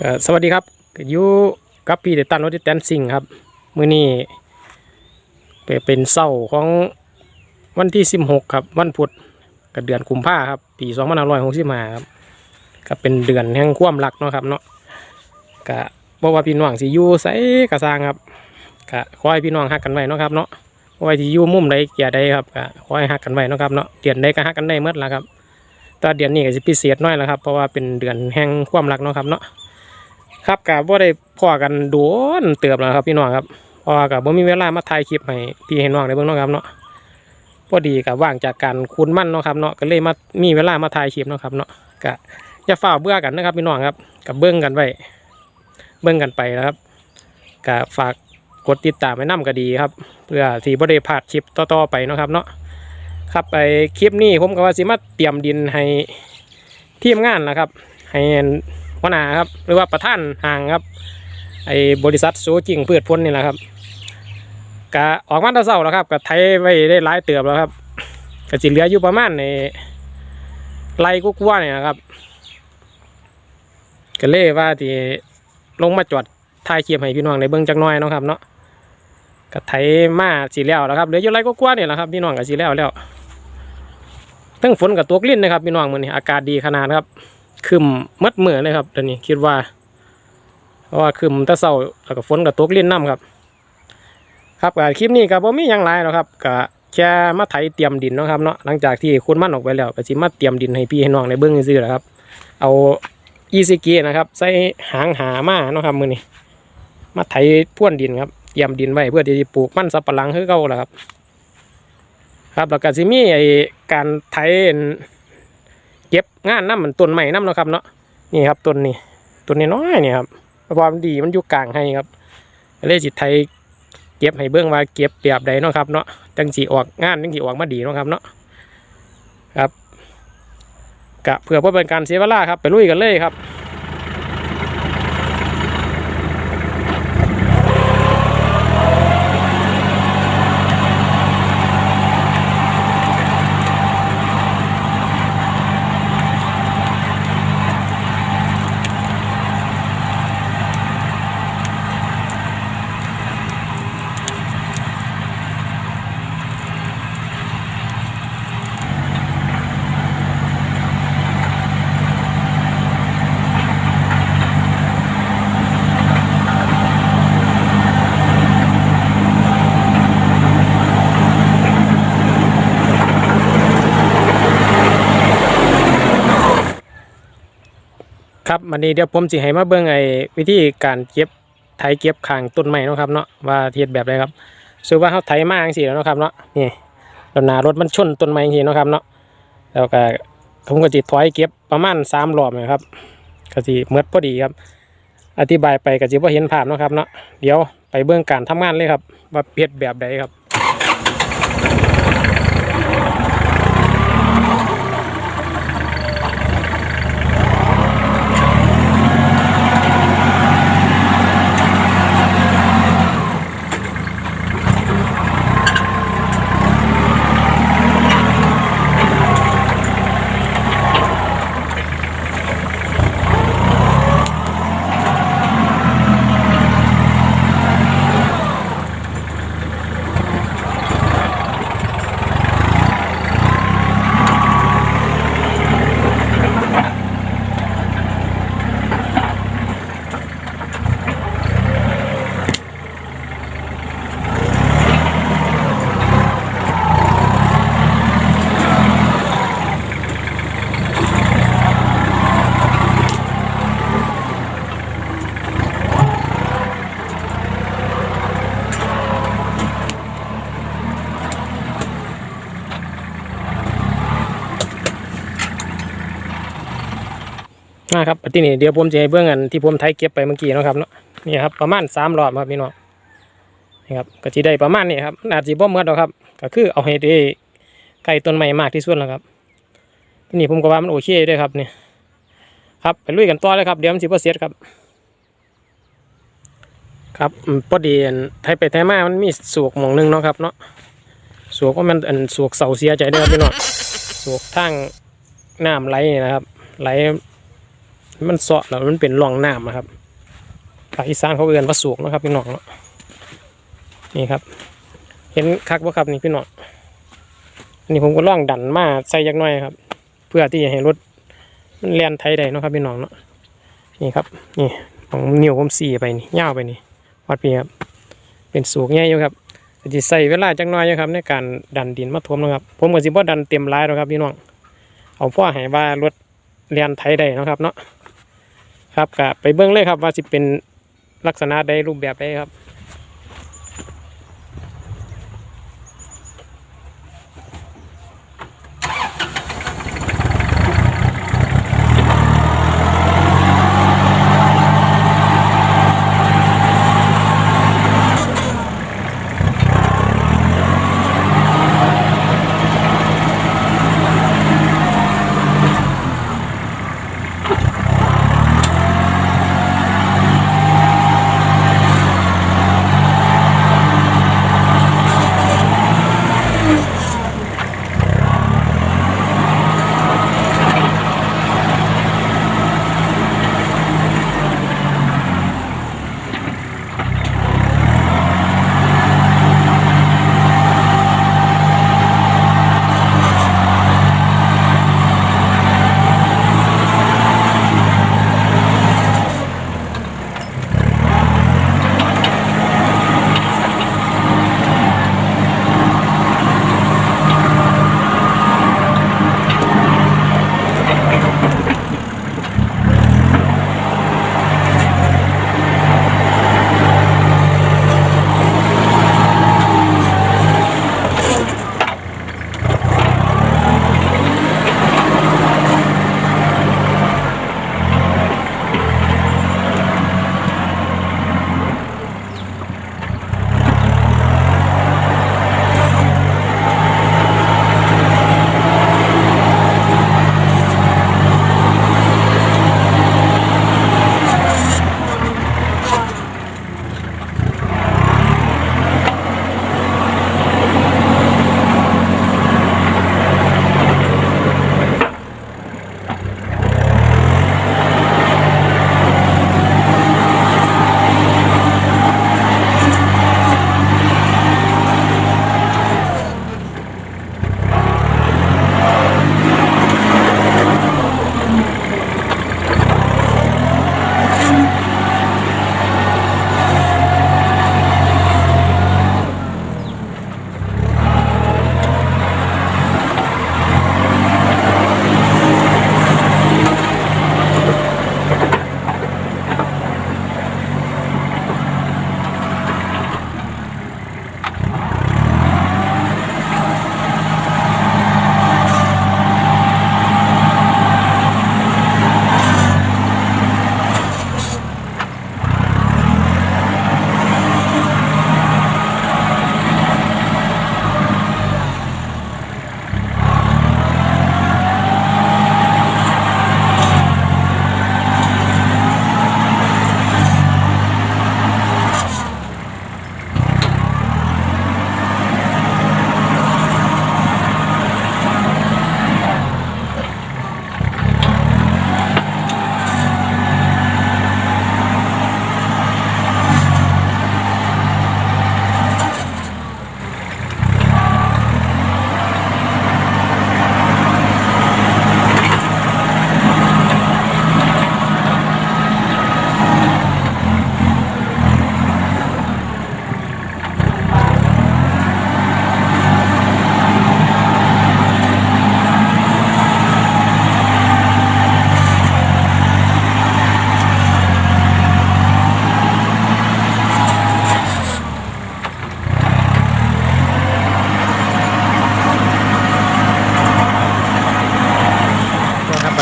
ก็สวัสดีครับอยู่กับพี่เดตันรถแตนซิงครับมื้อนี้เปเป็นเศร้าของวันที่ 16 ครับวันพุธกับเดือนกุมภาครับปี2565ครับก็เป็นเดือนแห่งความรักเนาะครับเนาะก็บ่ว่าพี่น้องสิอยู่ไสก็สร้างครับก็ขอให้พี่น้องฮักกันไว้เนาะครับเนาะบ่ว่าสิยู่มุมใดเกียใดครับก็ขอให้ฮักกันไว้เนาะครับเนาะเดือนใดก็ฮักกันได้หมดล่ะครับแต่เดือนนี้ก็สิพิเศษน่อยและครับเพราะว่าเป็นเดือนแห่งความรักเนาะครับเนาะ ครับกับว่าได้พ่อกันโดนเติบแล้วครับพี่น้องครับพราะว่ากับว่ามีเวลามาถ่ายคลิปให้พี่ให้น้องได้เบิ่งเนาะครับเนาะพอดีกับว่างจากการคูนมั่นเนาะครับเนาะก็เลยมามีเวลามาถ่ายคลิปเนาะครับเนาะก็อย่าฝ่าเบื่อกันนะครับพี่น้องครับกับเบิ้งกันไว้เบิ้งกันไปนะครับก็ฝากกดติดตามไว้นํก็ดีครับ เพื่อที่บ่ได้พลาดคลิปต่อๆไปเนาะครับเนาะครับไปคลิปนี้ผมก็ว่าสิมาเตรียมดินให้ทีมงานนะครับให้ หัวหน้าครับ หรือว่าประธานห่างครับ ไอ้บริษัทโซจิงพืชพ้นนี่แหละครับกะออกมาตะเศร้าแล้วครับกะไทยไว้ได้หลายเติบแล้วครับกะจิเหลืออยู่ประมาณในไรกุกว่าเนี่ยนะครับก็เลยว่าที่ลงมาจอดถ่ายเคลิปให้พี่น้องในเบิ้องจักน้อยเนาะครับเนาะกะไทยมาสีแล้วแล้วครับเหลืออยู่ไรกุกว่าเนี่ยแหละครับพี่น้องกะสีแล้วแล้วทั้งฝนกับตัวกลิ้นนะครับพี่น้องมือนี้อากาศดีขนาดครับ คืมมัดเหมือเลยครับตอนนี้คิดว่าเพราะว่าคืมแตะเศร้าแล้วก็ฝนกับตกเล่นน้ำครับ ครับก็คลิปนี้ก็บ่มีหยังหลายหรอกครับก็แค่มาไถเตรียมดินนะครับเนาะหลังจากที่คุณมันออกไปแล้วก็สิมาเตรียมดินให้พี่ให้น้องในเบื้องซื่อๆแหละครับ เอาอีซิเกนะครับ ใส่หางหามาเนาะครับมือนี้มาไถพ่วนดินครับเตรียมดินไว้เพื่อที่จะปลูกมันสับปะหลังคือเก่าแหละครับ ครับแล้วก็สิมีไอการไถ เก็บงานน้ำมันต้นใหม่น้ำเนาะครับเนาะนี่ครับต้นนี้ต้นนี้น้อยเนี่ยครับความดีมันอยู่กลางให้ครับเลยจิตไทยเก็บให้เบื้องว่าเก็บเปียบใดเนาะครับเนาะจังสีออกงานจังสีออกมาดีเนาะครับเนาะครับกะเพื่อเพื่อเป็นการเสียเวลาครับไปลุยกันเลยครับ ครับวันนี้เดี๋ยวผมสิให้มาเบิ่งไอ้วิธีการเก็บไถเก็บข้างต้นไม้เนาะครับเนาะว่าเฮ็ดแบบใดครับซึ่งว่าเขาไถมาจังซี่แล้วเนาะครับเนาะนี่แล้วหนารถมันชนต้นไม้จังซี่เนาะครับเนาะแล้วก็ผมก็สิถอยเก็บประมาณ3รอบนะครับก็สิหมดพอดีครับ อธิบายไปก็สิบ่าเห็นภาพเนาะครับเนาะเดี๋ยวไปเบิ่งการทำงานเลยครับ ว่าเฮ็ดแบบใดครับ นะครับที่นี่เดี๋ยวผมจะให้เบื้องอันที่ผมไทยเก็บไปเมื่อกี้เนาะครับเนาะนี่ครับประมาณสามรอบครับพี่น้องนี่ครับก็จะได้ประมาณนี้ครับอาจจะบ่เมื่อหรอกครับ ก็คือเอาให้ได้ใกล้ต้นไม้มากที่สุดแล้วครับที่นี่ผมก็ว่ามันโอเคด้วยครับนี่ครับไปลุยกันต่อเลยครับเดี๋ยวมันสิบเสร็จครับ ครับพอดีไทยไปไทยมามันมีสวกหมองหนึงเนาะครับเนาะสวกว่ามันอันสวกเสาเสียใจด้อครับพี่น้องสวกทางน้ำไหลนะครับ ไหล มันเสาะแล้วมันเป็นร่องน้ำอะครับภาคอีสานเขาเอื่นว่าสูกนะครับพี่น้องเนาะนี่ครับ เห็นคักว่ครับนี่พี่น้องอันนี้ผมก็ล่องดันมาใส่ยักน่อยครับ เพื่อที่จะให้รถมันแล่นไทยได้นะครับพี่น้องเนาะนี่ครับ นี่ของนิ้วผมสี่ไปนี่ยาวไปนี่วัดพี่ครับ เป็นสูกใหญ่อยู่ครับจะใส่เวลาจักน่อยอยู่ครับ ในการดันดินมาถมนะครับ ผมก็สิบ่ดันเต็มร้ายหรอกครับพี่น้องเอาพ่อให้ว่ารถเรียนไทยได้นะครับเนาะ ครับกะไปเบื้องเลยครับว่าสิเป็นลักษณะใดรูปแบบใดครับ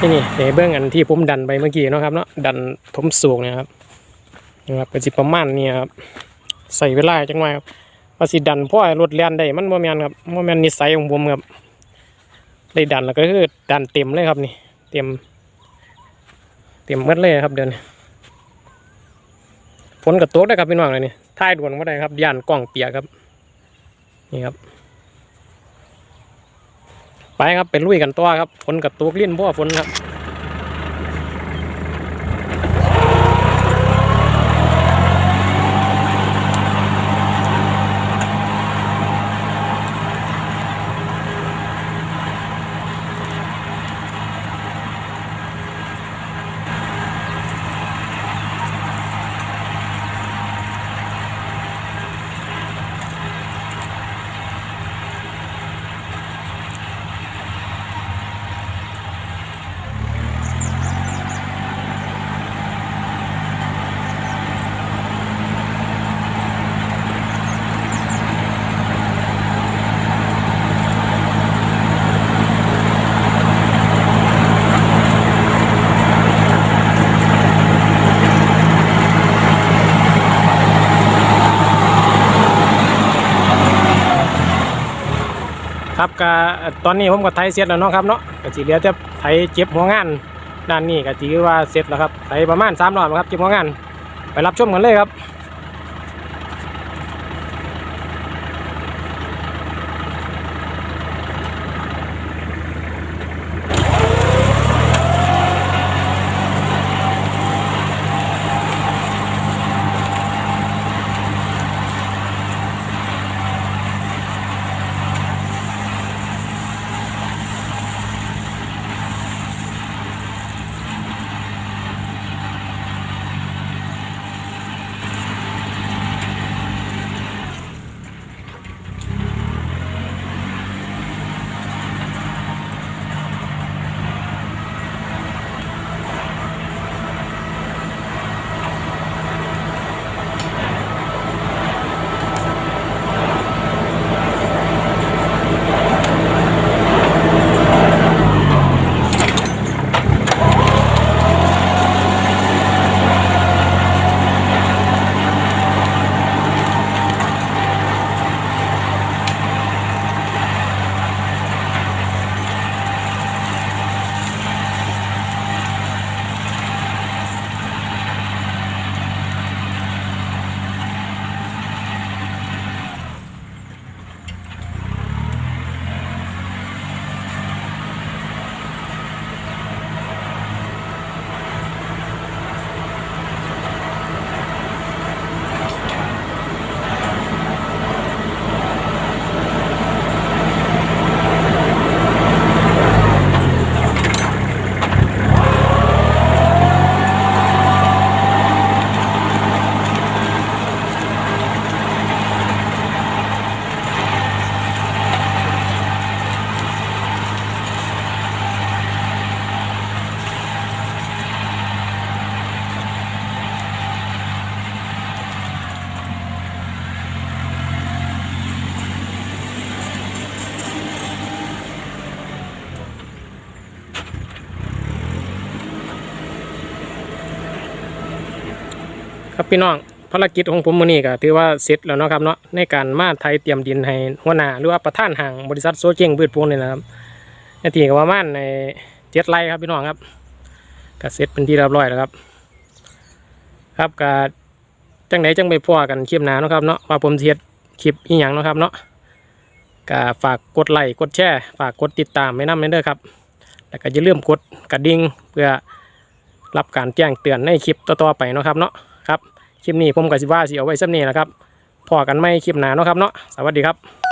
ที่นี่เดี๋ยวเบื้องอันที่ผมดันไปเมื่อกี้นะครับเนาะดันถมสูงเนะครับนะครับก็สิประมาณนี้ครับใส่เวลาจังหน่อยครับว่าสิดันเพราะว่ารถเลียนได้มันโมแมนครับโมแมนนิสัยของผมครับได้ดันแล้วก็คือดันเต็มเลยครับนี่ เต็ม เต็มหมดเลยครับเดินฝนกระตกได้ครับพี่น้องเลยนี่ท้ายด่วนก็ได้ครับย่านกล้องเปียกครับ นี่ครับ ไปครับเป็นลุยกันตัวครับฝนกระตุกลิ้นพ่อฝนครับ ครับก็ตอนนี้ผมก็ไถเสร็จแล้วเนาะครับเนาะก็สีเหลือจะไถเจ็บหัวงานด้านนี้ก็ถือว่าเสร็จแล้วครับไถประมาณ3รอบครับเจ็บหัวงาน ไปรับชมกันเลยครับ ครับพี่น้องภารกิจของผมมื้อนี้ก็ถือว่าเสร็จแล้วนะครับเนาะในการมาไทยเตรียมดินให้หัวหน้าหรือว่าประธานห้างบริษัทโซเจงพืชพวงนี่นะครับนาทีก็ประมาณในเจ็ดไร่ครับพี่น้องครับก็เสร็จเป็นที่เรียบร้อยแล้วครับ ครับก็จังไหนจังไปพ่อกันคลิปหนาเนาะครับเนาะว่าผมเสิเฮ็ดคลิปอีหยังเนาะครับเนาะก็ฝากกดไลค์กดแชร์ฝากกดติดตามไว้นำเด้อครับแล้วก็อย่าลืมกดกระดิ่งเพื่อรับการแจ้งเตือนในคลิปต่อๆไปเนาะครับเนาะ คลิปนี้ผมกับสิว่าสิเอาไว้ซ้ำนี้นะครับพอกันไม่คลิปหนาเนาะครับเนาะสวัสดีครับ